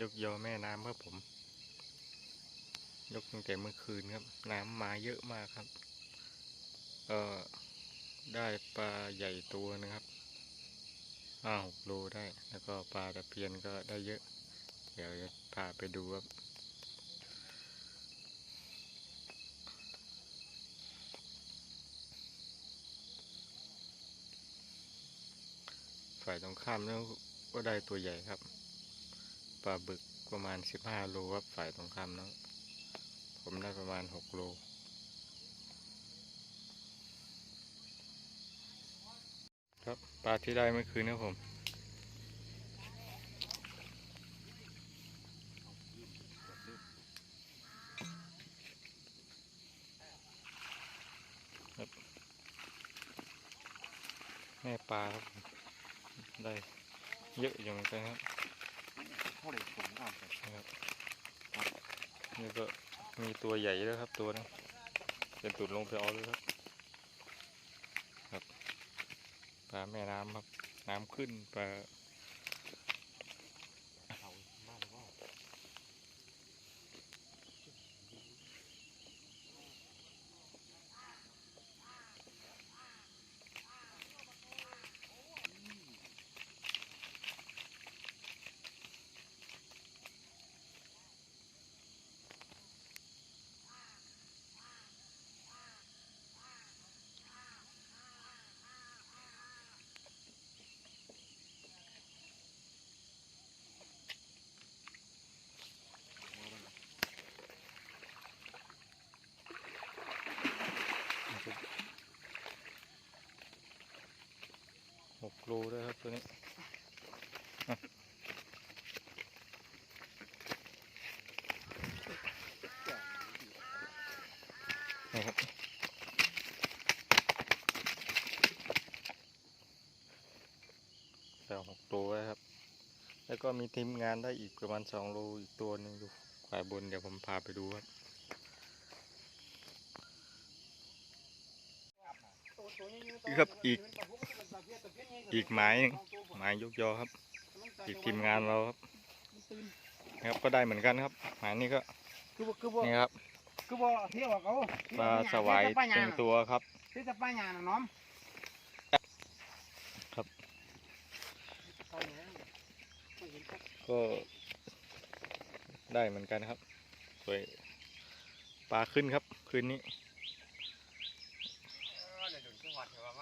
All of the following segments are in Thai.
ยกยอแม่น้ำครับผม ยกตั้งแต่เมื่อคืนครับ น้ำมาเยอะมากครับ เออได้ปลาใหญ่ตัวนะครับห้าหกโลได้ แล้วก็ปลาตะเพียนก็ได้เยอะ เดี๋ยวจะพาไปดูครับฝ่ายตรงข้ามแล้วก็ได้ตัวใหญ่ครับ ปลาบึกประมาณสิบห้าโลครับฝ่ายตรงข้ามแล้วผมได้ประมาณหกโลครับปลาที่ได้เมื่อคืนนะผมแม่ปลาครับ ได้เยอะอยู่เหมือนกันครับ ท่าไหร่ผมก่อนนะครับนี่ก็มีตัวใหญ่แล้วครับตัวนึงเป็นตุดลงไปเอาเลยครับครับปลาแม่น้ำครับ น้ำขึ้นปลาบ้านว่า หกโลด้วยครับตัวนี้อะนี่ครับแต่หกโลไว้ครับ แล้วก็มีทีมงานได้อีกประมาณสองโลอีกตัวหนึงอยู่ฝ่ายบนเดี๋ยวผมพาไปดูครับครับอีก อีกหมายหนึ่งหมายยกยอครับ อีกทีมงานเราครับนะครับก็ได้เหมือนกันครับ หมายนี้ก็คือบ่คือบ่นี่ครับคือบ่เที่ยวเขาปลาสวายเต็มตัวครับที่จะป้าหยาน่ะน้อมครับ ก็ได้เหมือนกันครับสวยปลาขึ้นครับ คืนนี้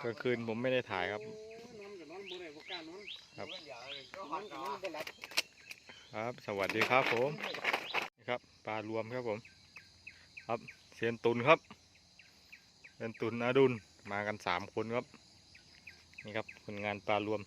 กลางคืนผมไม่ได้ถ่ายครับนอนกั บนอนบ่ได้บ่กล้านอนครับ นอนกับนอนบ่หลับครับ สวัสดีครับผมนี่ครับปลารวมครับผม ครับเซียนตุนครับเซียนตุนอาดุลมากันสามคนครับ นี่ครับคนงานปลารวม